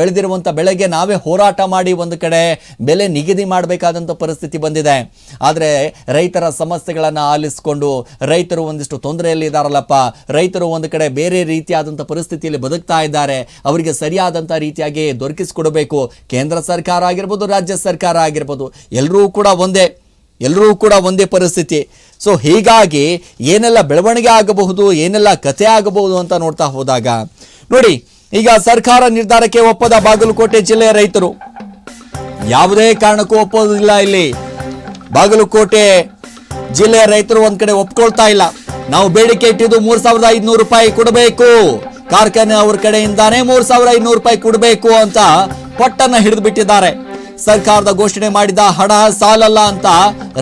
ಬೆಳೆದಿರುವಂಥ ಬೆಳೆಗೆ ನಾವೇ ಹೋರಾಟ ಮಾಡಿ ಒಂದು ಕಡೆ ಬೆಲೆ ನಿಗದಿ ಮಾಡಬೇಕಾದಂಥ ಪರಿಸ್ಥಿತಿ ಬಂದಿದೆ. ಆದರೆ ರೈತರ ಸಮಸ್ಯೆಗಳನ್ನು ಆಲಿಸಿಕೊಂಡು ರೈತರು ಒಂದಿಷ್ಟು ತೊಂದರೆಯಲ್ಲಿ ಇದ್ದಾರಲ್ಲಪ್ಪ ರೈತರು ಒಂದು ಕಡೆ ಬೇರೆ ರೀತಿಯಾದಂಥ ಪರಿಸ್ಥಿತಿಯಲ್ಲಿ ಬದುಕ್ತಾ ಇದ್ದಾರೆ, ಅವರಿಗೆ ಸರಿಯಾದಂಥ ರೀತಿಯಾಗಿ ದೊರಕಿಸಿಕೊಡಬೇಕು. ಕೇಂದ್ರ ಸರ್ಕಾರ ಆಗಿರ್ಬೋದು, ರಾಜ್ಯ ಸರ್ಕಾರ ಆಗಿರ್ಬೋದು ಎಲ್ಲರೂ ಕೂಡ ಒಂದೇ ಎಲ್ಲರೂ ಕೂಡ ಒಂದೇ ಪರಿಸ್ಥಿತಿ. ಸೊ ಹೀಗಾಗಿ ಏನೆಲ್ಲ ಬೆಳವಣಿಗೆ ಆಗಬಹುದು, ಏನೆಲ್ಲ ಕಥೆ ಆಗಬಹುದು ಅಂತ ನೋಡ್ತಾ ಹೋದಾಗ, ನೋಡಿ ಈಗ ಸರ್ಕಾರ ನಿರ್ಧಾರಕ್ಕೆ ಒಪ್ಪದ ಬಾಗಲಕೋಟೆ ಜಿಲ್ಲೆಯ ರೈತರು. ಯಾವುದೇ ಕಾರಣಕ್ಕೂ ಒಪ್ಪೋದಿಲ್ಲ ಇಲ್ಲಿ. ಬಾಗಲಕೋಟೆ ಜಿಲ್ಲೆಯ ರೈತರು ಒಂದ್ ಕಡೆ ಒಪ್ಕೊಳ್ತಾ ಇಲ್ಲ. ನಾವು ಬೇಡಿಕೆ ಇಟ್ಟಿದ್ದು ಮೂರ್ ಸಾವಿರದ ಐದ್ನೂರು ರೂಪಾಯಿ ಕೊಡಬೇಕು. ಕಾರ್ಖಾನೆ ಅವ್ರ ಕಡೆಯಿಂದಾನೇ ಮೂರ್ ಸಾವಿರದ ಐದ್ನೂರು ರೂಪಾಯಿ ಕೊಡಬೇಕು ಅಂತ ಪಟ್ಟನ್ನ ಹಿಡಿದು ಬಿಟ್ಟಿದ್ದಾರೆ. ಸರ್ಕಾರದ ಘೋಷಣೆ ಮಾಡಿದ ಹಣ ಸಾಲಲ್ಲ ಅಂತ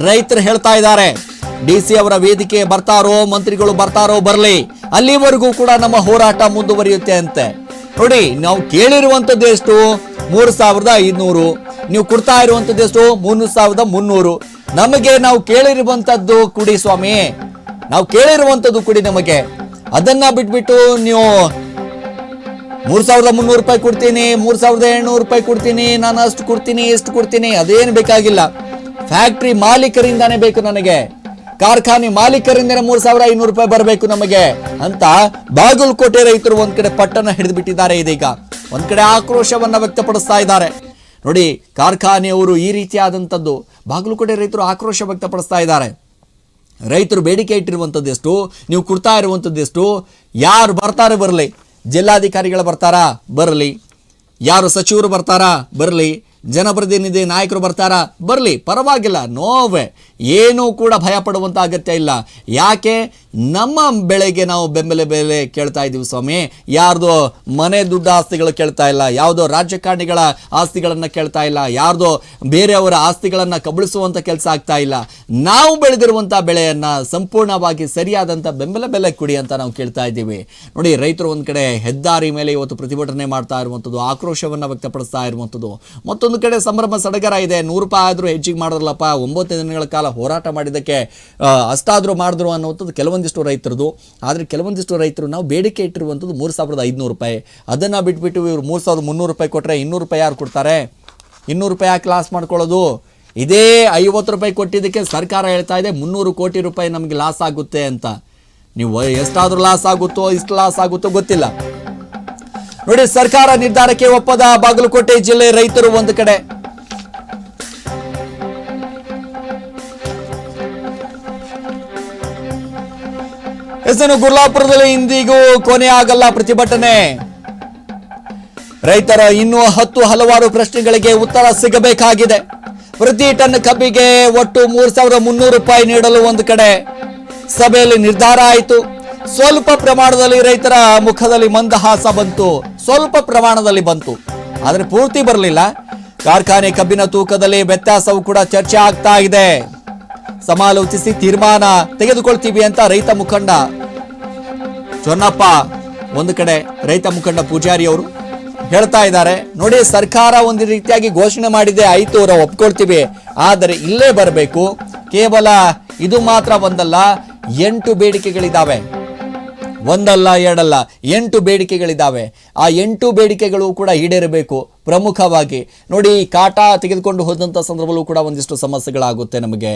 ರೈತರು ಹೇಳ್ತಾ ಇದ್ದಾರೆ. ಡಿ ಸಿ ಅವರ ವೇದಿಕೆ ಬರ್ತಾರೋ, ಮಂತ್ರಿಗಳು ಬರ್ತಾರೋ ಬರಲಿ. ಅಲ್ಲಿವರೆಗೂ ಕೂಡ ನಮ್ಮ ಹೋರಾಟ ಮುಂದುವರಿಯುತ್ತೆ ಅಂತೆ. ನೋಡಿ, ನಾವು ಕೇಳಿರುವಂತದ್ದು ಎಷ್ಟು? ಮೂರು ಸಾವಿರದ ಐದ್ನೂರು ನೀವು ಕೊಡ್ತಾ ಇರುವಂತದ್ದು ಎಷ್ಟು? ಮೂರು ಸಾವಿರದ ಮುನ್ನೂರು. ನಮಗೆ ನಾವು ಕೇಳಿರುವಂತದ್ದು ಕುಡಿ ಸ್ವಾಮಿ. ನಾವು ಕೇಳಿರುವಂತದ್ದು ಕುಡಿ ನಮಗೆ. ಅದನ್ನ ಬಿಟ್ಬಿಟ್ಟು ನೀವು ಮೂರ್ ಸಾವಿರದ ಮುನ್ನೂರು ರೂಪಾಯಿ ಕೊಡ್ತೀನಿ, ಮೂರ್ ಸಾವಿರದ ಏಳ್ನೂರು ರೂಪಾಯಿ ಕೊಡ್ತೀನಿ, ನಾನು ಅಷ್ಟು ಕೊಡ್ತೀನಿ, ಎಷ್ಟು ಕೊಡ್ತೀನಿ, ಅದೇನು ಬೇಕಾಗಿಲ್ಲ. ಫ್ಯಾಕ್ಟ್ರಿ ಮಾಲೀಕರಿಂದಾನೇ ಬೇಕು ನನಗೆ. ಕಾರ್ಖಾನೆ ಮಾಲೀಕರಿಂದ ಮೂರ್ ಸಾವಿರ ಐನೂರು ರೂಪಾಯಿ ಬರಬೇಕು ನಮಗೆ ಅಂತ ಬಾಗಲಕೋಟೆ ರೈತರು ಒಂದ್ ಕಡೆ ಪಟ್ಟಣ ಹಿಡಿದು ಬಿಟ್ಟಿದ್ದಾರೆ ಇದೀಗ. ಒಂದ್ ಕಡೆ ಆಕ್ರೋಶವನ್ನ ವ್ಯಕ್ತಪಡಿಸ್ತಾ ಇದ್ದಾರೆ. ನೋಡಿ, ಕಾರ್ಖಾನೆಯವರು ಈ ರೀತಿಯಾದಂಥದ್ದು. ಬಾಗಲಕೋಟೆ ರೈತರು ಆಕ್ರೋಶ ವ್ಯಕ್ತಪಡಿಸ್ತಾ ಇದ್ದಾರೆ. ರೈತರು ಬೇಡಿಕೆ ಇಟ್ಟಿರುವಂಥದ್ದು ಎಷ್ಟು? ನೀವು ಕೊಡ್ತಾ ಇರುವಂಥದ್ದು ಎಷ್ಟು? ಯಾರು ಬರ್ತಾರೆ ಬರಲಿ. ಜಿಲ್ಲಾಧಿಕಾರಿಗಳು ಬರ್ತಾರಾ? ಬರಲಿ. ಯಾರು ಸಚಿವರು ಬರ್ತಾರಾ? ಬರಲಿ. ಜನಪ್ರತಿನಿಧಿ ನಾಯಕರು ಬರ್ತಾರಾ? ಬರಲಿ. ಪರವಾಗಿಲ್ಲ. ನೋವೆ ಏನೂ ಕೂಡ ಭಯಪಡುವಂಥ ಅಗತ್ಯ ಇಲ್ಲ. ಯಾಕೆ? ನಮ್ಮ ಬೆಳೆಗೆ ನಾವು ಬೆಂಬಲ ಬೆಲೆ ಕೇಳ್ತಾ ಇದ್ದೀವಿ ಸ್ವಾಮಿ. ಯಾರ್ದೋ ಮನೆ ದುಡ್ಡು ಆಸ್ತಿಗಳು ಕೇಳ್ತಾ ಇಲ್ಲ, ಯಾವುದೋ ರಾಜಕಾರಣಿಗಳ ಆಸ್ತಿಗಳನ್ನು ಕೇಳ್ತಾ ಇಲ್ಲ, ಯಾರ್ದೋ ಬೇರೆಯವರ ಆಸ್ತಿಗಳನ್ನು ಕಬಳಿಸುವಂಥ ಕೆಲಸ ಆಗ್ತಾ ಇಲ್ಲ. ನಾವು ಬೆಳೆದಿರುವಂಥ ಬೆಳೆಯನ್ನು ಸಂಪೂರ್ಣವಾಗಿ ಸರಿಯಾದಂಥ ಬೆಂಬಲ ಬೆಲೆ ಕೊಡಿ ಅಂತ ನಾವು ಕೇಳ್ತಾ ಇದ್ದೀವಿ. ನೋಡಿ, ರೈತರು ಒಂದು ಕಡೆ ಹೆದ್ದಾರಿ ಮೇಲೆ ಇವತ್ತು ಪ್ರತಿಭಟನೆ ಮಾಡ್ತಾ ಇರುವಂಥದ್ದು ಆಕ್ರೋಶವನ್ನು ವ್ಯಕ್ತಪಡಿಸ್ತಾ ಇರುವಂಥದ್ದು ಮತ್ತೊಂದು ಕಡೆ ಸಂಭ್ರಮ ಸಡಗರ ಇದೆ. ನೂರು ರೂಪಾಯಿ ಆದರೂ ಹೆಚ್ಚಿಗೆ ಮಾಡಿದ್ರಲ್ಲಪ್ಪ, ಒಂಬತ್ತು ದಿನಗಳ ಕಾಲ ಹೋರಾಟ ಮಾಡಿದ್ದಕ್ಕೆ ಅಷ್ಟಾದರೂ ಮಾಡಿದ್ರು ಅನ್ನುವಂಥದ್ದು ಕೆಲವೊಂದಿಷ್ಟು ರೈತರದು. ಆದರೆ ಕೆಲವೊಂದಿಷ್ಟು ರೈತರು ನಾವು ಬೇಡಿಕೆ ಇಟ್ಟಿರುವಂಥದ್ದು ಮೂರು ಸಾವಿರದ ಐದುನೂರು ರೂಪಾಯಿ. ಅದನ್ನು ಬಿಟ್ಬಿಟ್ಟು ಇವರು ಮೂರು ಸಾವಿರದ ಮುನ್ನೂರು ರೂಪಾಯಿ ಕೊಟ್ಟರೆ ಇನ್ನೂರು ರೂಪಾಯಿ ಯಾರು ಕೊಡ್ತಾರೆ? ಇನ್ನೂರು ರೂಪಾಯಿ ಯಾಕೆ ಲಾಸ್ ಮಾಡ್ಕೊಳ್ಳೋದು? ಇದೇ ಐವತ್ತು ರೂಪಾಯಿ ಕೊಟ್ಟಿದ್ದಕ್ಕೆ ಸರ್ಕಾರ ಹೇಳ್ತಾ ಇದೆ, ಮುನ್ನೂರು ಕೋಟಿ ರೂಪಾಯಿ ನಮಗೆ ಲಾಸ್ ಆಗುತ್ತೆ ಅಂತ. ನೀವು ಎಷ್ಟಾದರೂ ಲಾಸ್ ಆಗುತ್ತೋ, ಇಷ್ಟು ಲಾಸ್ ಆಗುತ್ತೋ ಗೊತ್ತಿಲ್ಲ. ನೋಡಿ, ಸರ್ಕಾರ ನಿರ್ಧಾರಕ್ಕೆ ಒಪ್ಪದ ಬಾಗಲಕೋಟೆ ಜಿಲ್ಲೆ ರೈತರು ಒಂದು ಕಡೆ. ಹೆಸರು ಗುರ್ಲಾಪುರದಲ್ಲಿ ಇಂದಿಗೂ ಕೊನೆ ಆಗಲ್ಲ ಪ್ರತಿಭಟನೆ. ರೈತರ ಇನ್ನೂ ಹತ್ತು ಹಲವಾರು ಪ್ರಶ್ನೆಗಳಿಗೆ ಉತ್ತರ ಸಿಗಬೇಕಾಗಿದೆ. ಪ್ರತಿ ಟನ್ ಕಬ್ಬಿಗೆ ಒಟ್ಟು ಮೂರ್ ಸಾವಿರದ ಮುನ್ನೂರು ರೂಪಾಯಿ ನೀಡಲು ಒಂದು ಕಡೆ. ಸಭೆಯಲ್ಲಿ ನಿರ್ಧಾರ ಆಯಿತು. ಸ್ವಲ್ಪ ಪ್ರಮಾಣದಲ್ಲಿ ರೈತರ ಮುಖದಲ್ಲಿ ಮಂದಹಾಸ ಬಂತು. ಸ್ವಲ್ಪ ಪ್ರಮಾಣದಲ್ಲಿ ಬಂತು. ಆದರೆ ಪೂರ್ತಿ ಬರಲಿಲ್ಲ. ಕಾರ್ಖಾನೆ ಕಬ್ಬಿನ ತೂಕದಲ್ಲಿ ವ್ಯತ್ಯಾಸವು ಕೂಡ ಚರ್ಚೆ ಆಗ್ತಾ ಇದೆ. ಸಮಾಲೋಚಿಸಿ ತೀರ್ಮಾನ ತೆಗೆದುಕೊಳ್ತೀವಿ ಅಂತ ರೈತ ಮುಖಂಡ ಚೊನ್ನಪ್ಪ, ಒಂದು ಕಡೆ ರೈತ ಮುಖಂಡ ಪೂಜಾರಿ ಅವರು ಹೇಳ್ತಾ ಇದ್ದಾರೆ, ನೋಡಿ ಸರ್ಕಾರ ಒಂದು ರೀತಿಯಾಗಿ ಘೋಷಣೆ ಮಾಡಿದೆ, ಆಯಿತು ಅವರ ಒಪ್ಕೊಳ್ತೀವಿ, ಆದರೆ ಇಲ್ಲೇ ಬರಬೇಕು, ಕೇವಲ ಇದು ಮಾತ್ರ ಒಂದಲ್ಲ, ಎಂಟು ಬೇಡಿಕೆಗಳಿದ್ದಾವೆ ಒಂದಲ್ಲ, ಎರಡಲ್ಲ, ಎಂಟು ಬೇಡಿಕೆಗಳಿದ್ದಾವೆ ಆ ಎಂಟು ಬೇಡಿಕೆಗಳು ಕೂಡ ಈಡೇರಬೇಕು ಪ್ರಮುಖವಾಗಿ. ನೋಡಿ ಕಾಟ ತೆಗೆದುಕೊಂಡು ಹೋದಂಥ ಸಂದರ್ಭದಲ್ಲೂ ಕೂಡ ಒಂದಿಷ್ಟು ಸಮಸ್ಯೆಗಳಾಗುತ್ತೆ ನಮಗೆ.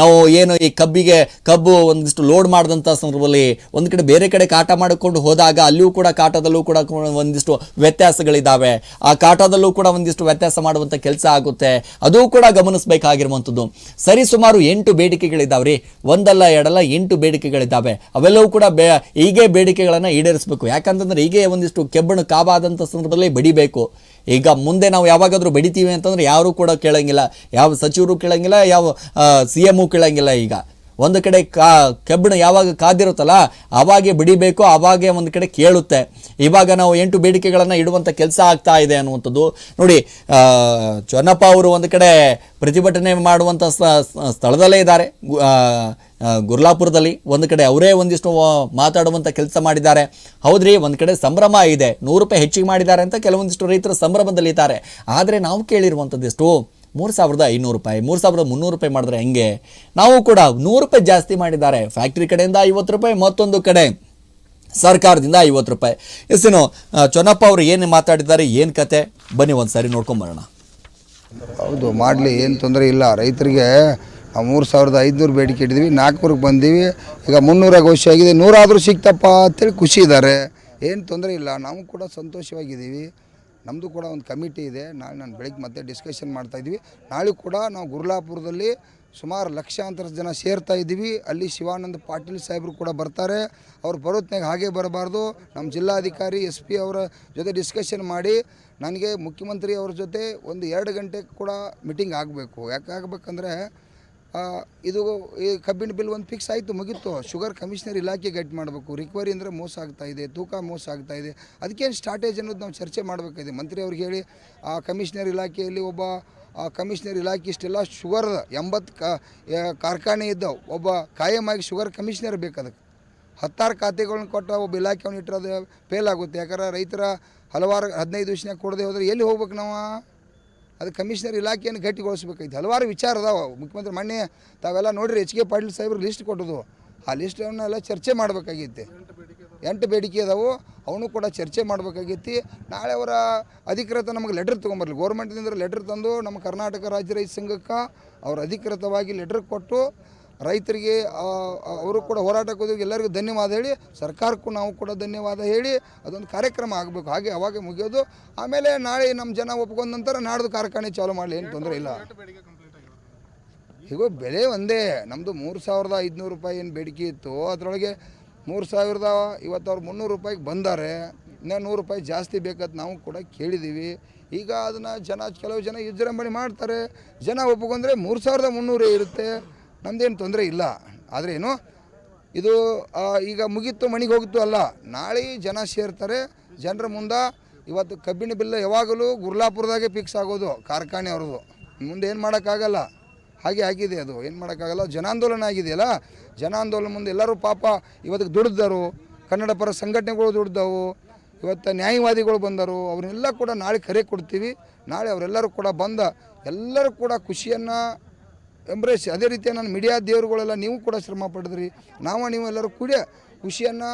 ನಾವು ಏನು ಈ ಕಬ್ಬಿಗೆ ಕಬ್ಬು ಒಂದಿಷ್ಟು ಲೋಡ್ ಮಾಡಿದಂಥ ಸಂದರ್ಭದಲ್ಲಿ ಒಂದು ಕಡೆ ಬೇರೆ ಕಡೆ ಕಾಟ ಮಾಡಿಕೊಂಡು ಹೋದಾಗ ಅಲ್ಲಿಯೂ ಕೂಡ ಕಾಟದಲ್ಲೂ ಕೂಡ ಒಂದಿಷ್ಟು ವ್ಯತ್ಯಾಸಗಳಿದ್ದಾವೆ. ಆ ಕಾಟದಲ್ಲೂ ಕೂಡ ಒಂದಿಷ್ಟು ವ್ಯತ್ಯಾಸ ಮಾಡುವಂಥ ಕೆಲಸ ಆಗುತ್ತೆ. ಅದು ಕೂಡ ಗಮನಿಸಬೇಕಾಗಿರುವಂಥದ್ದು ಸರಿ, ಸುಮಾರು ಎಂಟು ಬೇಡಿಕೆಗಳಿದ್ದಾವ್ರಿ. ಒಂದಲ್ಲ, ಎರಡಲ್ಲ, ಎಂಟು ಬೇಡಿಕೆಗಳಿದ್ದಾವೆ. ಅವೆಲ್ಲವೂ ಕೂಡ ಬೇ ಹೀಗೆ ಬೇಡಿಕೆಗಳನ್ನು ಈಡೇರಿಸಬೇಕು. ಯಾಕಂತಂದ್ರೆ ಹೀಗೆ ಒಂದಿಷ್ಟು ಕೆಬ್ಬಣ ಕಾಬಾದಂಥ ಸಂದರ್ಭದಲ್ಲಿ ಬಡಿಬೇಕು. ಈಗ ಮುಂದೆ ನಾವು ಯಾವಾಗಾದರೂ ಬಡಿತೀವಿ ಅಂತಂದರೆ ಯಾರೂ ಕೂಡ ಕೇಳೋಂಗಿಲ್ಲ. ಯಾವ ಸಚಿವರು ಕೇಳೋಂಗಿಲ್ಲ, ಯಾವ ಸಿ ಎಮ್ಮು ಕೇಳೋಂಗಿಲ್ಲ ಈಗ. ಒಂದು ಕಡೆ ಕಾ, ಕಬ್ಬಿಣ ಯಾವಾಗ ಕಾದಿರುತ್ತಲ್ಲ, ಅವಾಗೆ ಬಿಡಿಬೇಕು, ಅವಾಗೆ ಒಂದು ಕಡೆ ಕೇಳುತ್ತೆ. ಇವಾಗ ನಾವು ಎಂಟು ಬೇಡಿಕೆಗಳನ್ನು ಇಡುವಂಥ ಕೆಲಸ ಆಗ್ತಾ ಇದೆ ಅನ್ನುವಂಥದ್ದು. ನೋಡಿ ಚೊನ್ನಪ್ಪ ಅವರು ಒಂದು ಕಡೆ ಪ್ರತಿಭಟನೆ ಮಾಡುವಂಥ ಸ್ಥಳದಲ್ಲೇ ಇದ್ದಾರೆ. ಗುರ್ಲಾಪುರದಲ್ಲಿ ಒಂದು ಕಡೆ ಅವರೇ ಒಂದಿಷ್ಟು ಮಾತಾಡುವಂಥ ಕೆಲಸ ಮಾಡಿದ್ದಾರೆ. ಹೌದ್ರಿ, ಒಂದು ಕಡೆ ಸಂಭ್ರಮ ಇದೆ. ನೂರು ರೂಪಾಯಿ ಹೆಚ್ಚಿಗೆ ಮಾಡಿದ್ದಾರೆ ಅಂತ ಕೆಲವೊಂದಿಷ್ಟು ರೈತರು ಸಂಭ್ರಮದಲ್ಲಿದ್ದಾರೆ ಆದರೆ ನಾವು ಕೇಳಿರುವಂಥದ್ದಿಷ್ಟು, ಮೂರು ಸಾವಿರದ ಐನೂರು ರೂಪಾಯಿ, ಮೂರು ಸಾವಿರದ ಮುನ್ನೂರು ರೂಪಾಯಿ ಮಾಡಿದ್ರೆ ಹೆಂಗೆ? ನಾವು ಕೂಡ ನೂರು ರೂಪಾಯಿ ಜಾಸ್ತಿ ಮಾಡಿದ್ದಾರೆ. ಫ್ಯಾಕ್ಟ್ರಿ ಕಡೆಯಿಂದ ಐವತ್ತು ರೂಪಾಯಿ, ಮತ್ತೊಂದು ಕಡೆ ಸರ್ಕಾರದಿಂದ ಐವತ್ತು ರೂಪಾಯಿ. ಎಸ್ಸೇನು ಚೊನ್ನಪ್ಪ ಅವರು ಏನು ಮಾತಾಡಿದ್ದಾರೆ, ಏನು ಕತೆ? ಬನ್ನಿ ಒಂದು ಸಾರಿ ನೋಡ್ಕೊಂಬರೋಣ ಹೌದು, ಮಾಡಲಿ, ಏನು ತೊಂದರೆ ಇಲ್ಲ. ರೈತರಿಗೆ ನಾವು ಮೂರು ಸಾವಿರದ ಐದುನೂರು ಬೇಡಿಕೆ ಇಟ್ಟಿದ್ವಿ ನಾಲ್ಕುನೂರಿಗೆ ಬಂದೀವಿ. ಈಗ ಮುನ್ನೂರ ಘೋಷ ಆಗಿದೆ. ನೂರಾದರೂ ಸಿಕ್ತಪ್ಪ ಅಂತೇಳಿ ಖುಷಿ ಇದ್ದಾರೆ. ಏನು ತೊಂದರೆ ಇಲ್ಲ. ನಾವು ಕೂಡ ಸಂತೋಷವಾಗಿದ್ದೀವಿ. ನಮ್ಮದು ಕೂಡ ಒಂದು ಕಮಿಟಿ ಇದೆ. ನಾಳೆ ನಾನು ಬೆಳಿಗ್ಗೆ ಮತ್ತೆ ಡಿಸ್ಕಷನ್ ಮಾಡ್ತಾಯಿದ್ವಿ ನಾಳೆ ಕೂಡ ನಾವು ಗುರುಲಾಪುರದಲ್ಲಿ ಸುಮಾರು ಲಕ್ಷಾಂತರ ಜನ ಸೇರ್ತಾ ಇದ್ದೀವಿ. ಅಲ್ಲಿ ಶಿವಾನಂದ ಪಾಟೀಲ್ ಸಾಹೇಬರು ಕೂಡ ಬರ್ತಾರೆ. ಅವ್ರು ಬರೋತ್ನಾಗ ಹಾಗೆ ಬರಬಾರ್ದು. ನಮ್ಮ ಜಿಲ್ಲಾಧಿಕಾರಿ ಎಸ್ ಪಿ ಅವರ ಜೊತೆ ಡಿಸ್ಕಷನ್ ಮಾಡಿ ನನಗೆ ಮುಖ್ಯಮಂತ್ರಿ ಅವ್ರ ಜೊತೆ ಒಂದು ಎರಡು ಗಂಟೆ ಕೂಡ ಮೀಟಿಂಗ್ ಆಗಬೇಕು. ಯಾಕೆ ಆಗಬೇಕಂದ್ರೆ ಇದು ಈ ಕಬ್ಬಿನ ಬಿಲ್ ಒಂದು ಫಿಕ್ಸ್ ಆಯಿತು, ಮುಗೀತು. ಶುಗರ್ ಕಮಿಷನರ್ ಇಲಾಖೆ ಗೈಡ್ ಮಾಡಬೇಕು. ರಿಕವರಿ ಅಂದರೆ ಮೋಸ ಇದೆ, ತೂಕ ಮೋಸ ಆಗ್ತಾ ಇದೆ. ಅದಕ್ಕೇನು ಸ್ಟ್ರಾಟೇಜ್ ಅನ್ನೋದು ನಾವು ಚರ್ಚೆ ಮಾಡಬೇಕಾಗಿದೆ. ಮಂತ್ರಿ ಅವ್ರಿಗೆ ಹೇಳಿ, ಆ ಕಮಿಷನರ್ ಇಲಾಖೆಯಲ್ಲಿ ಒಬ್ಬ, ಆ ಕಮಿಷನರ್ ಇಲಾಖೆ ಇಷ್ಟೆಲ್ಲ ಶುಗರ್ ಎಂಬತ್ತು ಕಾರ್ಖಾನೆ ಇದ್ದ ಒಬ್ಬ ಕಾಯಮಾಗಿ ಶುಗರ್ ಕಮಿಷನರ್ ಬೇಕು ಅದಕ್ಕೆ. ಹತ್ತಾರು ಖಾತೆಗಳನ್ನ ಕೊಟ್ಟು ಒಬ್ಬ ಇಲಾಖೆಯನ್ನು ಅದು ಫೇಲ್ ಆಗುತ್ತೆ. ಯಾಕಂದ್ರೆ ರೈತರ ಹಲವಾರು ಹದಿನೈದು ವರ್ಷನಾಗ ಕೊಡದೆ ಹೋದರೆ ಎಲ್ಲಿ ಹೋಗ್ಬೇಕು ನಾವು? ಅದು ಕಮಿಷನರ್ ಇಲಾಖೆಯನ್ನು ಗಟ್ಟಿಗೊಳಿಸ್ಬೇಕೈತಿ ಹಲವಾರು ವಿಚಾರ ಅದಾವೆ. ಮುಖ್ಯಮಂತ್ರಿ ಮೊನ್ನೆ ತಾವೆಲ್ಲ ನೋಡಿರಿ ಎಚ್ ಕೆ ಪಾಟೀಲ್ ಸಾಹೇಬ್ರು ಲಿಸ್ಟ್ ಕೊಟ್ಟದು ಆ ಲಿಸ್ಟನ್ನೆಲ್ಲ ಚರ್ಚೆ ಮಾಡಬೇಕಾಗೈತಿ. ಎಂಟು ಬೇಡಿಕೆ ಅದಾವು. ಅವನು ಕೂಡ ಚರ್ಚೆ ಮಾಡಬೇಕಾಗೈತಿ. ನಾಳೆ ಅವರ ಅಧಿಕೃತ ನಮಗೆ ಲೆಟರ್ ತೊಗೊಂಬರ್ಲಿ. ಗೌರ್ಮೆಂಟ್ನಿಂದ ಲೆಟರ್ ತಂದು ನಮ್ಮ ಕರ್ನಾಟಕ ರಾಜ್ಯ ರೈತ ಸಂಘಕ್ಕೆ ಅವ್ರು ಅಧಿಕೃತವಾಗಿ ಲೆಟರ್ ಕೊಟ್ಟು ರೈತರಿಗೆ ಅವರು ಕೂಡ ಹೋರಾಟಕ್ಕೆ ಹೋದಾಗ ಎಲ್ಲರಿಗೂ ಧನ್ಯವಾದ ಹೇಳಿ, ಸರ್ಕಾರಕ್ಕೂ ನಾವು ಕೂಡ ಧನ್ಯವಾದ ಹೇಳಿ ಅದೊಂದು ಕಾರ್ಯಕ್ರಮ ಆಗಬೇಕು. ಹಾಗೆ ಅವಾಗ ಮುಗಿಯೋದು. ಆಮೇಲೆ ನಾಳೆ ನಮ್ಮ ಜನ ಒಪ್ಕೊಂಡ ನಂತರ ನಾಡ್ದು ಕಾರ್ಖಾನೆ ಚಾಲೂ ಮಾಡಲಿ, ಏನು ತೊಂದರೆ ಇಲ್ಲ. ಈಗ ಬೆಲೆ ಒಂದೇ. ನಮ್ಮದು ಮೂರು ಸಾವಿರದ ಐದುನೂರು ರೂಪಾಯಿ ಏನು ಬೇಡಿಕೆ ಇತ್ತು. ಅದರೊಳಗೆ ಮೂರು ಸಾವಿರದ ಇವತ್ತು ಅವ್ರು ಮುನ್ನೂರು ರೂಪಾಯಿಗೆ ಬಂದಾರೆ. ಇನ್ನೂ ನೂರು ರೂಪಾಯಿ ಜಾಸ್ತಿ ಬೇಕಂತ ನಾವು ಕೂಡ ಕೇಳಿದ್ದೀವಿ ಈಗ ಅದನ್ನು ಜನ, ಕೆಲವು ಜನ ವಿಜೃಂಭಣೆ ಮಾಡ್ತಾರೆ. ಜನ ಒಪ್ಕೊಂಡ್ರೆ ಮೂರು ಸಾವಿರದ ಮುನ್ನೂರೇ ಇರುತ್ತೆ. ನಮ್ಮದೇನು ತೊಂದರೆ ಇಲ್ಲ. ಆದರೆ ಏನು, ಇದು ಈಗ ಮುಗೀತು, ಮಣಿಗೆ ಹೋಗಿತ್ತು ಅಲ್ಲ. ನಾಳೆ ಜನ ಸೇರ್ತಾರೆ. ಜನರ ಮುಂದೆ ಇವತ್ತು ಕಬ್ಬಿಣ ಬಿಲ್ಲ ಯಾವಾಗಲೂ ಗುರ್ಲಾಪುರದಾಗೆ ಫಿಕ್ಸ್ ಆಗೋದು, ಕಾರ್ಖಾನೆ ಅವ್ರದ್ದು. ಮುಂದೆ ಏನು ಮಾಡೋಕ್ಕಾಗಲ್ಲ. ಹಾಗೆ ಆಗಿದೆ ಅದು. ಏನು ಮಾಡೋಕ್ಕಾಗಲ್ಲ? ಜನಾಂದೋಲನ ಆಗಿದೆಯಲ್ಲ ಜನಾಂದೋಲನ ಮುಂದೆ ಎಲ್ಲರೂ ಪಾಪ ಇವತ್ತಿಗೆ ದುಡಿದರು ಕನ್ನಡ ಪರ ಸಂಘಟನೆಗಳು ದುಡ್ದವು. ಇವತ್ತು ನ್ಯಾಯವಾದಿಗಳು ಬಂದರು. ಅವ್ರನ್ನೆಲ್ಲ ಕೂಡ ನಾಳೆ ಕರೆ ಕೊಡ್ತೀವಿ. ನಾಳೆ ಅವರೆಲ್ಲರೂ ಕೂಡ ಬಂದ ಎಲ್ಲರೂ ಕೂಡ ಖುಷಿಯನ್ನು ಎಂಬ್ರೇಸ್ ಅದೇ ರೀತಿ ನಾನು ಮೀಡಿಯಾ ದೇವರುಗಳೆಲ್ಲ ನೀವು ಕೂಡ ಶ್ರಮ ಪಡಿದ್ರಿ. ನಾವು ನೀವೆಲ್ಲರೂ ಕೂಡ ಖುಷಿಯನ್ನು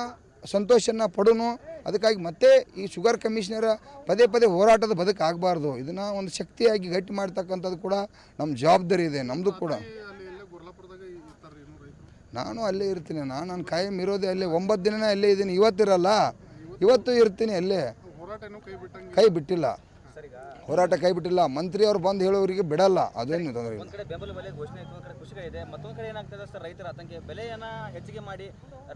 ಸಂತೋಷನ ಪಡೋನು. ಅದಕ್ಕಾಗಿ ಮತ್ತೆ ಈ ಶುಗರ್ ಕಮಿಷನರ್ ಪದೇ ಪದೇ ಹೋರಾಟದ ಬದುಕಾಗಬಾರ್ದು ಇದನ್ನು ಒಂದು ಶಕ್ತಿಯಾಗಿ ಗಟ್ಟಿ ಮಾಡ್ತಕ್ಕಂಥದ್ದು ಕೂಡ ನಮ್ಮ ಜವಾಬ್ದಾರಿ ಇದೆ ನಮ್ಮದು ಕೂಡ. ನಾನು ಅಲ್ಲೇ ಇರ್ತೀನಿ. ನಾನು ನಾನು ಕಾಯಂ ಇರೋದೇ ಅಲ್ಲೇ. ಒಂಬತ್ತು ದಿನನೇ ಅಲ್ಲೇ ಇದ್ದೀನಿ. ಇವತ್ತಿರಲ್ಲ ಇವತ್ತು ಇರ್ತೀನಿ ಅಲ್ಲೇ. ಕೈ ಬಿಟ್ಟಿಲ್ಲ. ಹೋರಾಟ ಕೈ ಬಿಟ್ಟಿಲ್ಲ. ಮಂತ್ರಿ ಅವ್ರು ಬಂದು ಹೇಳೋರಿಗೆ ಬಿಡಲ್ಲ. ಅದೇನು ತೊಂದರೆ ಇಲ್ಲ. ಒಂದ್ ಕಡೆ ಬೆಂಬಲ ಬೆಲೆ ಘೋಷಣೆ ಇತ್ತು ಒಂದ್ ಕಡೆ ಖುಷಿ ಇದೆ. ಮತ್ತೊಂದ್ ಕಡೆ ಏನಾಗ್ತದೆ ಸರ್ ರೈತರ ಆತಂಕ. ಬೆಲೆಯನ್ನ ಹೆಚ್ಚಿಗೆ ಮಾಡಿ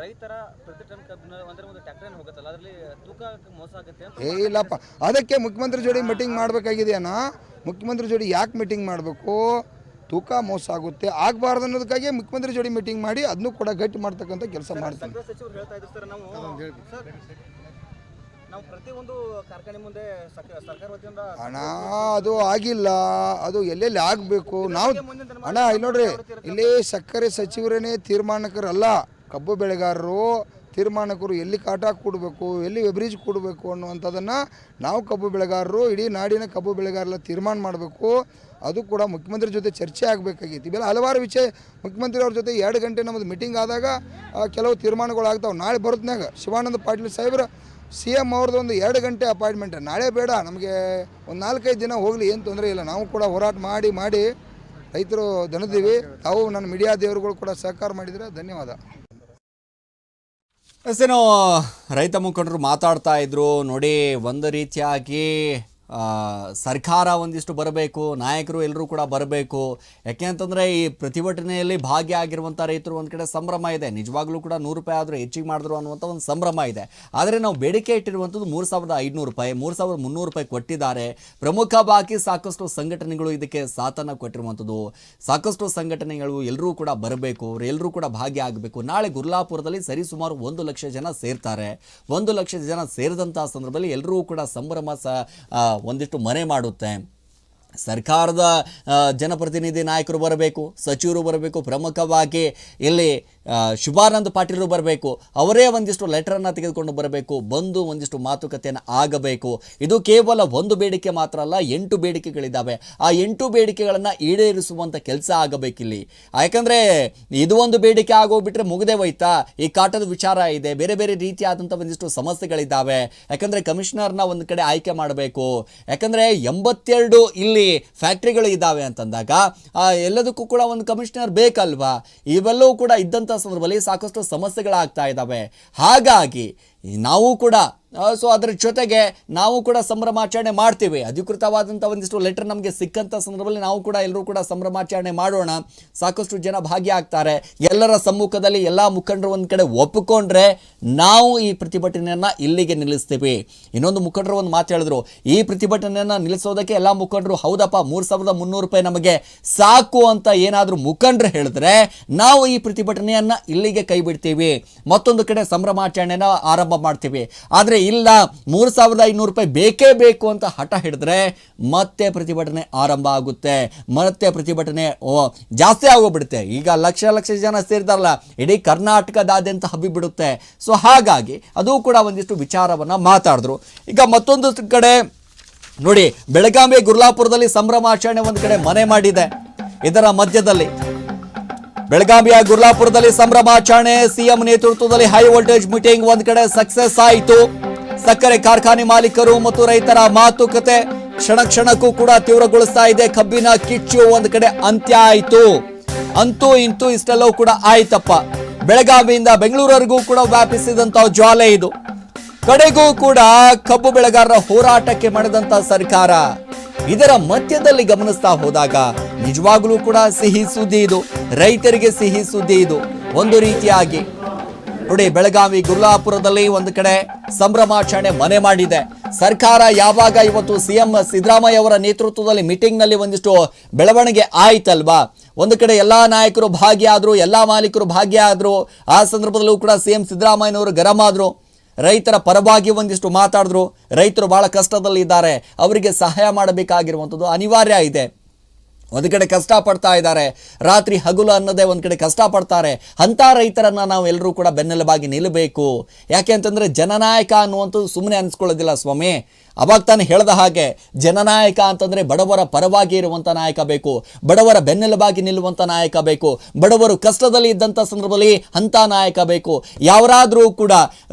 ರೈತರ ಪ್ರತಿ ಟನ್ ಕಬ್ಬಿನ ಒಂದರ ಒಂದು ಟ್ರ್ಯಾಕ್ಟರ್ ಹೋಗುತ್ತಲ್ಲ ಅದರಲ್ಲಿ ತೂಕ ಮೋಸ ಆಗುತ್ತೆ ಅಂತ ಏ ಇಲ್ಲಪ್ಪ. ಅದಕ್ಕೆ ಮುಖ್ಯಮಂತ್ರಿ ಜೋಡಿ ಮೀಟಿಂಗ್ ಮಾಡಬೇಕಾಗಿದೆಯಾ ಮುಖ್ಯಮಂತ್ರಿ ಜೋಡಿ ಯಾಕೆ ಮೀಟಿಂಗ್ ಮಾಡಬೇಕು? ತೂಕ ಮೋಸ ಆಗುತ್ತೆ. ಆಗಬಾರ್ದು ಅನ್ನೋದಕ್ಕಾಗಿ ಮುಖ್ಯಮಂತ್ರಿ ಜೋಡಿ ಮೀಟಿಂಗ್ ಮಾಡಿ ಅದನ್ನು ಕೂಡ ಗಟ್ಟಿ ಮಾಡ್ತಕ್ಕಂಥ ಕೆಲಸ ಮಾಡ್ತೀನಿ. ಸಚಿವರು ಹೇಳ್ತಾ ಇದ್ರು ಸರ್ ನಾವು ಸರ್, ನಾವು ಪ್ರತಿಯೊಂದು ಕಾರ್ಖಾನೆ ಮುಂದೆ ಸಕ- ಸರ್ಕಾರ ವತಿಯಿಂದ ಹಣ ಅದು ಆಗಿಲ್ಲ. ಅದು ಎಲ್ಲೆಲ್ಲಿ ಆಗಬೇಕು? ನಾವು ಹಣ ಇಲ್ಲಿ ನೋಡ್ರಿ ಇಲ್ಲಿ ಸಕ್ಕರೆ ಸಚಿವರೇನೇ ತೀರ್ಮಾನಕರಲ್ಲ. ಕಬ್ಬು ಬೆಳೆಗಾರರು ತೀರ್ಮಾನಕರು ಎಲ್ಲಿ ಕಾಟ ಕೂಡಬೇಕು ಎಲ್ಲಿ ವೆಬ್ರಿಜ್ ಕೂಡಬೇಕು ಅನ್ನುವಂಥದ್ದನ್ನು ನಾವು ಕಬ್ಬು ಬೆಳೆಗಾರರು ಇಡೀ ನಾಡಿನ ಕಬ್ಬು ಬೆಳೆಗಾರರೆಲ್ಲ ತೀರ್ಮಾನ ಮಾಡಬೇಕು. ಅದು ಕೂಡ ಮುಖ್ಯಮಂತ್ರಿ ಜೊತೆ ಚರ್ಚೆ ಆಗಬೇಕಾಗಿತ್ತು ಇವೆಲ್ಲ ಹಲವಾರು ವಿಷಯ ಮುಖ್ಯಮಂತ್ರಿ ಅವ್ರ ಜೊತೆ ಎರಡು ಗಂಟೆ ನಮ್ಮದು ಮೀಟಿಂಗ್ ಆದಾಗ ಕೆಲವು ತೀರ್ಮಾನಗಳು ಆಗ್ತಾವೆ. ನಾಳೆ ಬರೋದ್ನಾಗ ಶಿವಾನಂದ ಪಾಟೀಲ್ ಸಾಹೇಬ್ರ ಸಿ ಎಂ ಅವ್ರದ್ದು ಒಂದು ಎರಡು ಗಂಟೆ ಅಪಾಯಿಂಟ್ಮೆಂಟ್. ನಾಳೆ ಬೇಡ, ನಮಗೆ ಒಂದು ನಾಲ್ಕೈದು ದಿನ ಹೋಗಲಿ, ಏನು ತೊಂದರೆ ಇಲ್ಲ. ನಾವು ಕೂಡ ಹೋರಾಟ ಮಾಡಿ ಮಾಡಿ ರೈತರು ದನದೀವಿ. ತಾವು ನನ್ನ ಮೀಡಿಯಾ ದೇವರುಗಳು ಕೂಡ ಸಹಕಾರ ಮಾಡಿದರೆ ಧನ್ಯವಾದ. ಅಷ್ಟೇನೋ ರೈತ ಮುಖಂಡರು ಮಾತಾಡ್ತಾ ಇದ್ರು. ನೋಡಿ, ಒಂದು ರೀತಿಯಾಗಿ ಸರ್ಕಾರ ಒಂದಿಷ್ಟು ಬರಬೇಕು, ನಾಯಕರು ಎಲ್ಲರೂ ಕೂಡ ಬರಬೇಕು. ಯಾಕೆ ಅಂತಂದರೆ ಈ ಪ್ರತಿಭಟನೆಯಲ್ಲಿ ಭಾಗಿಯಾಗಿರುವಂಥ ರೈತರು ಒಂದು ಕಡೆ ಸಂಭ್ರಮ ಇದೆ. ನಿಜವಾಗ್ಲೂ ಕೂಡ ನೂರು ರೂಪಾಯಿ ಆದರೂ ಹೆಚ್ಚಿಗೆ ಮಾಡಿದ್ರು ಅನ್ನುವಂಥ ಒಂದು ಸಂಭ್ರಮ ಇದೆ. ಆದರೆ ನಾವು ಬೇಡಿಕೆ ಇಟ್ಟಿರುವಂಥದ್ದು ಮೂರು ಸಾವಿರದ ಐದುನೂರು ರೂಪಾಯಿ, ಮೂರು ಸಾವಿರದ ಮುನ್ನೂರು ರೂಪಾಯಿ ಕೊಟ್ಟಿದ್ದಾರೆ. ಪ್ರಮುಖ ಬಾಕಿ ಸಾಕಷ್ಟು ಸಂಘಟನೆಗಳು ಇದಕ್ಕೆ ಸಾಥನ ಕೊಟ್ಟಿರುವಂಥದ್ದು. ಸಾಕಷ್ಟು ಸಂಘಟನೆಗಳು ಎಲ್ಲರೂ ಕೂಡ ಬರಬೇಕು, ಅವರು ಎಲ್ಲರೂ ಕೂಡ ಭಾಗಿಯಾಗಬೇಕು. ನಾಳೆ ಗುರ್ಲಾಪುರದಲ್ಲಿ ಸರಿಸುಮಾರು ಒಂದು ಲಕ್ಷ ಜನ ಸೇರ್ತಾರೆ. ಒಂದು ಲಕ್ಷ ಜನ ಸೇರಿದಂಥ ಸಂದರ್ಭದಲ್ಲಿ ಎಲ್ಲರೂ ಕೂಡ ಸಂಭ್ರಮ ಸ ಒಂದಿಷ್ಟು ಮನೆ ಮಾಡುತ್ತೆ. ಸರ್ಕಾರದ ಜನಪ್ರತಿನಿಧಿ ನಾಯಕರು ಬರಬೇಕು ಸಚಿವರು ಬರಬೇಕು ಪ್ರಮುಖವಾಗಿ ಇಲ್ಲಿ ಶುಭಾನಂದ್ ಪಾಟೀಲರು ಬರಬೇಕು, ಅವರೇ ಒಂದಿಷ್ಟು ಲೆಟರನ್ನು ತೆಗೆದುಕೊಂಡು ಬರಬೇಕು, ಬಂದು ಒಂದಿಷ್ಟು ಮಾತುಕತೆಯನ್ನು ಆಗಬೇಕು. ಇದು ಕೇವಲ ಒಂದು ಬೇಡಿಕೆ ಮಾತ್ರ ಅಲ್ಲ, ಎಂಟು ಬೇಡಿಕೆಗಳಿದ್ದಾವೆ. ಆ ಎಂಟು ಬೇಡಿಕೆಗಳನ್ನು ಈಡೇರಿಸುವಂಥ ಕೆಲಸ ಆಗಬೇಕಿಲ್ಲಿ. ಯಾಕಂದರೆ, ಇದು ಒಂದು ಬೇಡಿಕೆ ಆಗೋಗ್ಬಿಟ್ರೆ ಮುಗದೆ ಹೋಯ್ತಾ? ಈ ಕಾಟದ ವಿಚಾರ ಇದೆ, ಬೇರೆ ಬೇರೆ ರೀತಿಯಾದಂಥ ಒಂದಿಷ್ಟು ಸಮಸ್ಯೆಗಳಿದ್ದಾವೆ. ಯಾಕಂದರೆ ಕಮಿಷನರ್ನ ಒಂದು ಕಡೆ ಆಯ್ಕೆ ಮಾಡಬೇಕು. ಯಾಕಂದರೆ, ಎಂಬತ್ತೆರಡು ಇಲ್ಲಿ ಫ್ಯಾಕ್ಟ್ರಿಗಳು ಇದ್ದಾವೆ ಅಂತಂದಾಗ ಎಲ್ಲದಕ್ಕೂ ಕೂಡ ಒಂದು ಕಮಿಷನರ್ ಬೇಕಲ್ವಾ? ಇವೆಲ್ಲವೂ ಕೂಡ ಇದ್ದಂಥ ಸಂದರ್ಭದಲ್ಲಿ ಸಾಕಷ್ಟು ಸಮಸ್ಯೆಗಳಾಗ್ತಾ ಇದ್ದಾವೆ. ಹಾಗಾಗಿ ನಾವು ಕೂಡ ಸೊ ಅದರ ಜೊತೆಗೆ ನಾವು ಕೂಡ ಸಂಭ್ರಮಾಚರಣೆ ಮಾಡ್ತೀವಿ. ಅಧಿಕೃತವಾದಂಥ ಒಂದಿಷ್ಟು ಲೆಟರ್ ನಮಗೆ ಸಿಕ್ಕಂಥ ಸಂದರ್ಭದಲ್ಲಿ ನಾವು ಕೂಡ ಎಲ್ಲರೂ ಕೂಡ ಸಂಭ್ರಮಾಚರಣೆ ಮಾಡೋಣ. ಸಾಕಷ್ಟು ಜನ ಭಾಗಿಯಾಗ್ತಾರೆ ಎಲ್ಲರ ಸಮ್ಮುಖದಲ್ಲಿ ಎಲ್ಲ ಮುಖಂಡರು ಒಂದು ಕಡೆ ಒಪ್ಪಿಕೊಂಡ್ರೆ ನಾವು ಈ ಪ್ರತಿಭಟನೆಯನ್ನು ಇಲ್ಲಿಗೆ ನಿಲ್ಲಿಸ್ತೀವಿ. ಇನ್ನೊಂದು ಮುಖಂಡರು ಒಂದು ಮಾತು ಹೇಳಿದ್ರು, ಈ ಪ್ರತಿಭಟನೆಯನ್ನು ನಿಲ್ಲಿಸೋದಕ್ಕೆ ಎಲ್ಲ ಮುಖಂಡರು, ಹೌದಪ್ಪ, ಮೂರು ಸಾವಿರದ ಮುನ್ನೂರು ರೂಪಾಯಿ ನಮಗೆ ಸಾಕು ಅಂತ ಏನಾದರೂ ಮುಖಂಡರು ಹೇಳಿದ್ರೆ ನಾವು ಈ ಪ್ರತಿಭಟನೆಯನ್ನು ಇಲ್ಲಿಗೆ ಕೈ ಬಿಡ್ತೀವಿ. ಮತ್ತೊಂದು ಕಡೆ ಸಂಭ್ರಮಾಚರಣೆನ ಆರಂಭ ಮಾಡ್ತೀವಿ. ಆದರೆ ಇಲ್ಲ, ಮೂರು ಸಾವಿರದ ಐನೂರು ರೂಪಾಯಿ ಬೇಕೇ ಬೇಕು ಅಂತ ಹಠ ಹಿಡಿದ್ರೆ ಮತ್ತೆ ಪ್ರತಿಭಟನೆ ಆರಂಭ ಆಗುತ್ತೆ. ಮತ್ತೆ ಪ್ರತಿಭಟನೆ ಜಾಸ್ತಿ ಆಗೋಗ್ಬಿಡುತ್ತೆ. ಈಗ ಲಕ್ಷ ಲಕ್ಷ ಜನ ಸೇರಿದಾರಲ್ಲ, ಇಡೀ ಕರ್ನಾಟಕದಾದ್ಯಂತ ಹಬ್ಬಿಬಿಡುತ್ತೆ. ಸೊ ಹಾಗಾಗಿ ಅದು ಕೂಡ ಒಂದಿಷ್ಟು ವಿಚಾರವನ್ನು ಮಾತಾಡಿದ್ರು. ಈಗ ಮತ್ತೊಂದು ಕಡೆ, ನೋಡಿ ಬೆಳಗಾವಿ ಗುರ್ಲಾಪುರದಲ್ಲಿ ಸಂಭ್ರಮಾಚರಣೆ ಒಂದು ಕಡೆ ಮನೆ ಮಾಡಿದೆ. ಇದರ ಮಧ್ಯದಲ್ಲಿ. ಬೆಳಗಾವಿಯ ಗುರ್ಲಾಪುರದಲ್ಲಿ ಸಂಭ್ರಮಾಚರಣೆ, ಸಿಎಂ ನೇತೃತ್ವದಲ್ಲಿ ಹೈ ವೋಲ್ಟೇಜ್ ಮೀಟಿಂಗ್, ಒಂದ್ ಕಡೆ ಸಕ್ಸಸ್ ಆಯಿತು. ಸಕ್ಕರೆ ಕಾರ್ಖಾನೆ ಮಾಲೀಕರು ಮತ್ತು ರೈತರ ಮಾತುಕತೆ ಕ್ಷಣ ಕ್ಷಣಕ್ಕೂ ಕೂಡ ತೀವ್ರಗೊಳಿಸ್ತಾ ಇದೆ. ಕಬ್ಬಿನ ಕಿಚ್ಚು ಒಂದ್ ಕಡೆ ಅಂತ್ಯ ಆಯಿತು. ಅಂತೂ ಇಂತೂ ಇಷ್ಟೆಲ್ಲವೂ ಕೂಡ ಆಯ್ತಪ್ಪ. ಬೆಳಗಾವಿಯಿಂದ ಬೆಂಗಳೂರವರೆಗೂ ಕೂಡ ವ್ಯಾಪಿಸಿದಂತ ಜ್ವಾಲೆ ಇದು. ಕಡೆಗೂ ಕೂಡ ಕಬ್ಬು ಬೆಳೆಗಾರರ ಹೋರಾಟಕ್ಕೆ ಮಾಡಿದಂತ ಸರ್ಕಾರ. ಇದರ ಮಧ್ಯದಲ್ಲಿ ಗಮನಿಸ್ತಾ ಹೋದಾಗ ನಿಜವಾಗಲೂ ಕೂಡ ಸಿಹಿ ಸುದ್ದಿ ಇದು. ರೈತರಿಗೆ ಸಿಹಿ ಸುದ್ದಿ ಇದು. ಒಂದು ರೀತಿಯಾಗಿ ನೋಡಿ, ಬೆಳಗಾವಿ ಗುರುಲಾಪುರದಲ್ಲಿ ಒಂದು ಕಡೆ ಸಂಭ್ರಮಾಚರಣೆ ಮನೆ ಮಾಡಿದೆ. ಸರ್ಕಾರ ಯಾವಾಗ ಇವತ್ತು ಸಿಎಂ ಸಿದ್ದರಾಮಯ್ಯ ಅವರ ನೇತೃತ್ವದಲ್ಲಿ ಮೀಟಿಂಗ್ನಲ್ಲಿ ಒಂದಿಷ್ಟು ಬೆಳವಣಿಗೆ ಆಯ್ತಲ್ವಾ? ಒಂದು ಕಡೆ ಎಲ್ಲಾ ನಾಯಕರು ಭಾಗಿಯಾದ್ರು, ಎಲ್ಲಾ ಮಾಲೀಕರು ಭಾಗಿಯಾದ್ರು. ಆ ಸಂದರ್ಭದಲ್ಲೂ ಕೂಡ ಸಿಎಂ ಸಿದ್ದರಾಮಯ್ಯನವರು ಗರಂ ಆದ್ರು. ರೈತರ ಪರವಾಗಿ ಒಂದಿಷ್ಟು ಮಾತಾಡಿದ್ರು, ರೈತರು ಭಾಳ ಕಷ್ಟದಲ್ಲಿದ್ದಾರೆ, ಅವರಿಗೆ ಸಹಾಯ ಮಾಡಬೇಕಾಗಿರುವಂಥದ್ದು ಅನಿವಾರ್ಯ ಇದೆ. ಒಂದು ಕಡೆ ಕಷ್ಟಪಡ್ತಾ ಇದ್ದಾರೆ, ರಾತ್ರಿ ಹಗಲು ಅನ್ನೋದೇ ಒಂದು ಕಡೆ ಕಷ್ಟಪಡ್ತಾರೆ, ಅಂಥ ರೈತರನ್ನು ನಾವು ಎಲ್ಲರೂ ಕೂಡ ಬೆನ್ನೆಲುಬಾಗಿ ನಿಲ್ಲಬೇಕು. ಯಾಕೆ ಅಂತಂದರೆ ಜನನಾಯಕ ಅನ್ನುವಂಥದ್ದು ಸುಮ್ಮನೆ ಅನಿಸ್ಕೊಳ್ಳೋದಿಲ್ಲ ಸ್ವಾಮಿ. ಅವಾಗ ತಾನು ಹೇಳ್ದ ಹಾಗೆ ಜನನಾಯಕ ಅಂತಂದರೆ ಬಡವರ ಪರವಾಗಿ ಇರುವಂಥ ನಾಯಕ ಬೇಕು, ಬಡವರ ಬೆನ್ನೆಲುಬಾಗಿ ನಿಲ್ಲುವಂಥ ನಾಯಕ ಬೇಕು, ಬಡವರು ಕಷ್ಟದಲ್ಲಿ ಇದ್ದಂಥ ಸಂದರ್ಭದಲ್ಲಿ ಅಂಥ ನಾಯಕ ಬೇಕು. ಯಾರಾದರೂ ಕೂಡ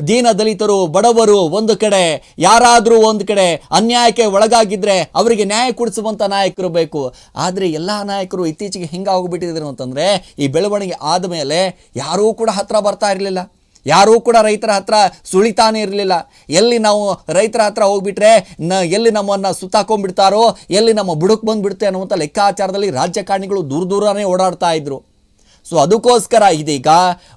ದೀನ ದಲಿತರು, ಬಡವರು ಒಂದು ಕಡೆ, ಯಾರಾದರೂ ಒಂದು ಕಡೆ ಅನ್ಯಾಯಕ್ಕೆ ಒಳಗಾಗಿದ್ದರೆ ಅವರಿಗೆ ನ್ಯಾಯ ಕೊಡಿಸುವಂಥ ನಾಯಕರು ಬೇಕು. ಆದರೆ ಎಲ್ಲ ನಾಯಕರು ಇತ್ತೀಚೆಗೆ ಹೆಂಗಾಗಿಬಿಟ್ಟಿದ್ರು ಅಂತಂದರೆ ಈ ಬೆಳವಣಿಗೆ ಆದಮೇಲೆ ಯಾರೂ ಕೂಡ ಹತ್ರ ಬರ್ತಾ ಇರಲಿಲ್ಲ. ಯಾರೂ ಕೂಡ ರೈತರ ಹತ್ರ ಸುಳಿತಾನೆ ಇರಲಿಲ್ಲ. ಎಲ್ಲಿ ನಾವು ರೈತರ ಹತ್ರ ಹೋಗ್ಬಿಟ್ರೆ ನ, ಎಲ್ಲಿ ನಮ್ಮನ್ನು ಸುತ್ತಾಕೊಂಡ್ಬಿಡ್ತಾರೋ, ಎಲ್ಲಿ ನಮ್ಮ ಬುಡಕ್ಕೆ ಬಂದುಬಿಡುತ್ತೆ ಅನ್ನುವಂಥ ಲೆಕ್ಕಾಚಾರದಲ್ಲಿ ರಾಜಕಾರಣಿಗಳು ದೂರ ದೂರನೇ ಓಡಾಡ್ತಾ ಇದ್ರು. ಸೊ ಅದಕ್ಕೋಸ್ಕರ ಇದೀಗ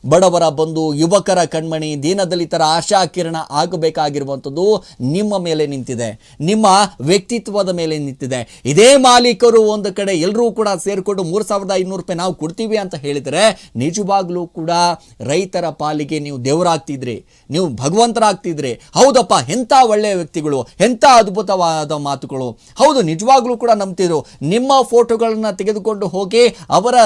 ಬಡವರ ಬಂಧು, ಯುವಕರ ಕಣ್ಮಣಿ, ದೀನದಲಿತರ ಆಶಾ ಕಿರಣ ಆಗಬೇಕಾಗಿರುವಂಥದ್ದು ನಿಮ್ಮ ಮೇಲೆ ನಿಂತಿದೆ. ನಿಮ್ಮ ವ್ಯಕ್ತಿತ್ವದ ಮೇಲೆ ನಿಂತಿದೆ. ಇದೇ ಮಾಲೀಕರು ಒಂದು ಕಡೆ ಎಲ್ಲರೂ ಕೂಡ ಸೇರಿಕೊಂಡು ಮೂರು ಸಾವಿರದ ಐನೂರು ರೂಪಾಯಿ ನಾವು ಕೊಡ್ತೀವಿ ಅಂತ ಹೇಳಿದರೆ ನಿಜವಾಗ್ಲೂ ಕೂಡ ರೈತರ ಪಾಲಿಗೆ ನೀವು ದೇವರಾಗ್ತಿದ್ರಿ. ನೀವು ಭಗವಂತರಾಗ್ತಿದ್ರಿ. ಹೌದಪ್ಪ, ಎಂಥ ಒಳ್ಳೆಯ ವ್ಯಕ್ತಿಗಳು, ಎಂಥ ಅದ್ಭುತವಾದ ಮಾತುಗಳು. ಹೌದು, ನಿಜವಾಗ್ಲೂ ಕೂಡ ನಂಬ್ತಿದ್ರು. ನಿಮ್ಮ ಫೋಟೋಗಳನ್ನು ತೆಗೆದುಕೊಂಡು ಹೋಗಿ ಅವರ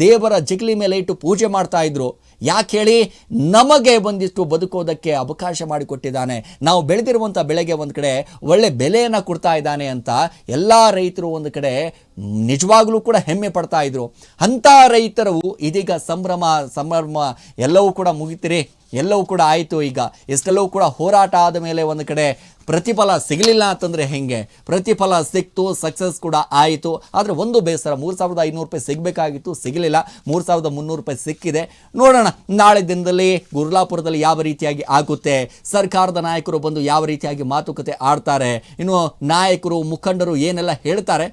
ದೇವರ ಜಿಗ್ಲಿ ಮೇಲೆ ಇಟ್ಟು ಪೂಜೆ ಮಾಡ್ತಾ ಇದ್ರು. ಯಾಕೆ ಹೇಳಿ? ನಮಗೆ ಒಂದಿಷ್ಟು ಬದುಕೋದಕ್ಕೆ ಅವಕಾಶ ಮಾಡಿಕೊಟ್ಟಿದ್ದಾನೆ. ನಾವು ಬೆಳೆದಿರುವಂಥ ಬೆಳೆಗೆ ಒಂದು ಕಡೆ ಒಳ್ಳೆ ಬೆಲೆಯನ್ನು ಕೊಡ್ತಾ ಇದ್ದಾನೆ ಅಂತ ಎಲ್ಲ ರೈತರು ಒಂದು ಕಡೆ ನಿಜವಾಗ್ಲೂ ಕೂಡ ಹೆಮ್ಮೆ ಪಡ್ತಾ ಇದ್ರು. ಅಂಥ ರೈತರು ಇದೀಗ ಸಂಭ್ರಮ ಸಂಭ್ರಮ ಎಲ್ಲವೂ ಕೂಡ ಮುಗಿತಿರಿ. ಎಲ್ಲವೂ ಕೂಡ ಆಯಿತು. ಈಗ ಎಷ್ಟೆಲ್ಲವೂ ಕೂಡ ಹೋರಾಟ ಆದ ಮೇಲೆ ಒಂದು ಕಡೆ ಪ್ರತಿಫಲ ಸಿಗಲಿಲ್ಲ ಅಂತಂದರೆ ಹೆಂಗೆ? ಪ್ರತಿಫಲ ಸಿಕ್ತು ಸಕ್ಸಸ್ ಕೂಡ ಆಯಿತು. ಆದರೆ ಒಂದು ಬೇಸರ, ಮೂರು ಸಾವಿರದ ಐನೂರು ರೂಪಾಯಿ ಸಿಗಬೇಕಾಗಿತ್ತು, ಸಿಗಲಿಲ್ಲ. ಮೂರು ಸಾವಿರದ ಮುನ್ನೂರು ರೂಪಾಯಿ ಸಿಕ್ಕಿದೆ. ನೋಡೋಣ, ನಾಳೆ ದಿನದಲ್ಲಿ ಗುರ್ಲಾಪುರದಲ್ಲಿ ಯಾವ ರೀತಿಯಾಗಿ ಆಗುತ್ತೆ? ಸರ್ಕಾರದ ನಾಯಕರು ಬಂದು ಯಾವ ರೀತಿಯಾಗಿ ಮಾತುಕತೆ ಆಡ್ತಾರೆ? ಇನ್ನು ನಾಯಕರು, ಮುಖಂಡರು ಏನೆಲ್ಲ ಹೇಳ್ತಾರೆ?